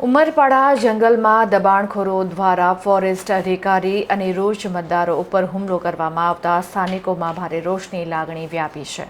ઉમરપાડા જંગલમાં દબાણખોરો દ્વારા ફોરેસ્ટ અધિકારી અને રોજ મતદારો ઉપર હુમલો કરવામાં આવતા સ્થાનિકોમાં ભારે રોષની લાગણી વ્યાપી છે.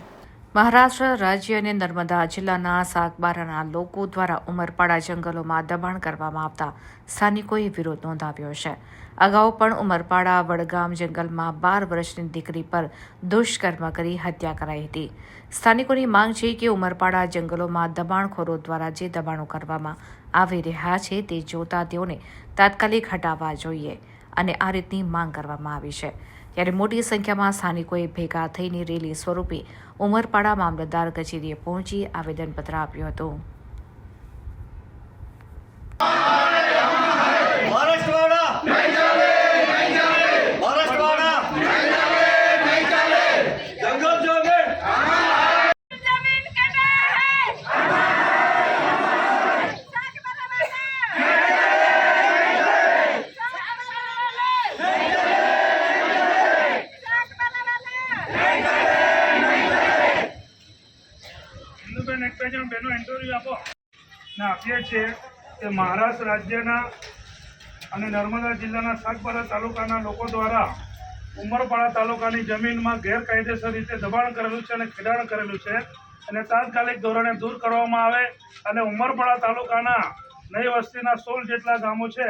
મહારાષ્ટ્ર રાજ્ય અને નર્મદા જિલ્લાના સાગબારાના લોકો દ્વારા ઉમરપાડા જંગલોમાં દબાણ કરવામાં આવતા સ્થાનિકોએ વિરોધ નોંધાવ્યો છે. અગાઉ પણ ઉમરપાડા, વડગામ જંગલમાં બાર વર્ષની દીકરી પર દુષ્કર્મ કરી હત્યા કરાઈ હતી. સ્થાનિકોની માંગ છે કે ઉમરપાડા જંગલોમાં દબાણખોરો દ્વારા જે દબાણો કરવામાં આવી રહ્યા છે તે જોતા તેઓને તાત્કાલિક હટાવવા જોઈએ અને આ રીતની માંગ કરવામાં આવી છે. ત્યારે મોટી સંખ્યામાં સ્થાનિકોએ ભેગા થઈને રેલી સ્વરૂપે ઉમરપાડા મામલતદાર કચેરીએ પહોંચી આવેદનપત્ર આપ્યું હતું. એક બે જણ બહેનો ઇન્ટરવ્યૂ આપો. ને આપીએ છીએ કે મહારાષ્ટ્ર રાજ્યના અને નર્મદા જિલ્લાના સાગબારા તાલુકાના લોકો દ્વારા ઉમરપાડા તાલુકાની જમીનમાં ગેરકાયદેસર રીતે દબાણ કરેલું છે અને ખેડાણ કરેલું છે અને તાત્કાલિક ધોરણે દૂર કરવામાં આવે અને ઉમરપાડા તાલુકાના નઈ વસ્તીના સોળ જેટલા ગામો છે,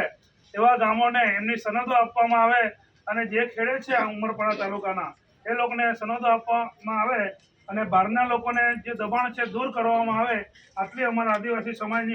એવા ગામોને એમની સનદો આપવામાં આવે અને જે ખેડે છે ઉમરપાડા તાલુકાના, એ લોકોને સનદો આપવામાં આવે અને બહારના લોકોને જે દબાણ છે દૂર કરવામાં આવે આટલી અમારા આદિવાસી સમાજની